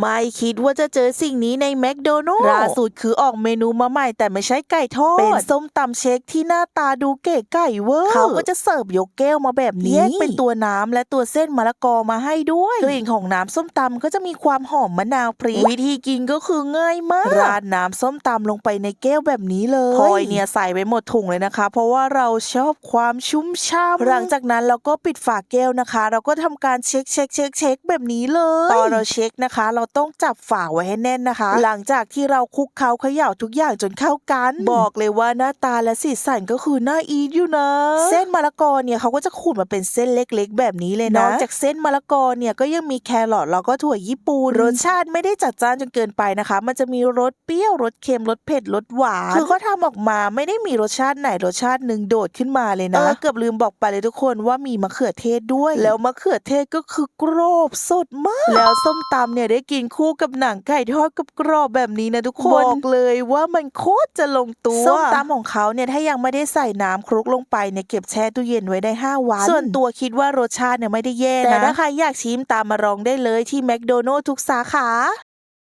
ไม่คิดว่าจะเจอสิ่งนี้ในแมคโดนัลล์ล่าสุดคือออกเมนูมาใหม่แต่ไม่ใช่ไก่ทอด เป็นส้มตำเช็คที่หน้าตาดูเก๋ไก่เวอร์ เขาก็จะเสิร์ฟยกแก้วมาแบบนี้ แยกเป็นตัวน้ำและตัวเส้นมะละกอมาให้ด้วยกลิ่นของน้ำส้มตำก็จะมีความหอมมะนาวพริก วิธีกินก็คือง่ายมาก ราดน้ำส้มตำลงไปในแก้วแบบนี้เลยพลอยเนี่ยใส่ไปหมดถุงเลยนะคะ เพราะว่าเราชอบความชุ่มช่ำหลังจากนั้นเราก็ปิดฝาแก้วนะคะ เราก็ทำการเช็คเช็คเช็คเช็คแบบนี้เลย ตอนเราเช็คนะคะเราต้องจับฝาไว้ให้แน่นนะคะ หลังจากที่เราคลุกเคล้าเขย่าทุกอย่างจนเข้ากัน บอกเลยว่าหน้าตาและสีสันก็คือน่าอีทอยู่นะ เส้นมะละกอเนี่ยเขาก็จะขูดมาเป็นเส้นเล็กๆ แบบนี้เลยนะนอกจากเส้นมะละกอเนี่ยก็ยังมีแครอทแล้วก็ถั่วญี่ปุ่นรสชาติไม่ได้จัดจ้านจนเกินไปนะคะ มันจะมีรสเปรี้ยวรสเค็มรสเผ็ดรสหวานคือเขาทำออกมาไม่ได้มีรสชาติไหนรสชาติหนึ่งโดดขึ้นมาเลยนะเออเกือบลืมบอกไปเลยทุกคนว่ามีมะเขือเทศด้วย แล้วมะเขือเทศก็คือกรอบสดมาก แล้วส้มตำเนี่ยได้กินคู่กับหนังไก่ทอดกับกรอบแบบนี้นะทุกคนบอกเลยว่ามันโคตรจะลงตัวส้มตำของเขาเนี่ยถ้ายังไม่ได้ใส่น้ำคลุกลงไปเนี่ยเก็บแช่ตู้เย็นไว้ได้ 5 วัน ส่วนตัวคิดว่ารสชาติเนี่ยไม่ได้แย่นะแต่ถ้าใครอยากชิมตามมาลองได้เลยที่แมคโดนัลล์ทุกสาขา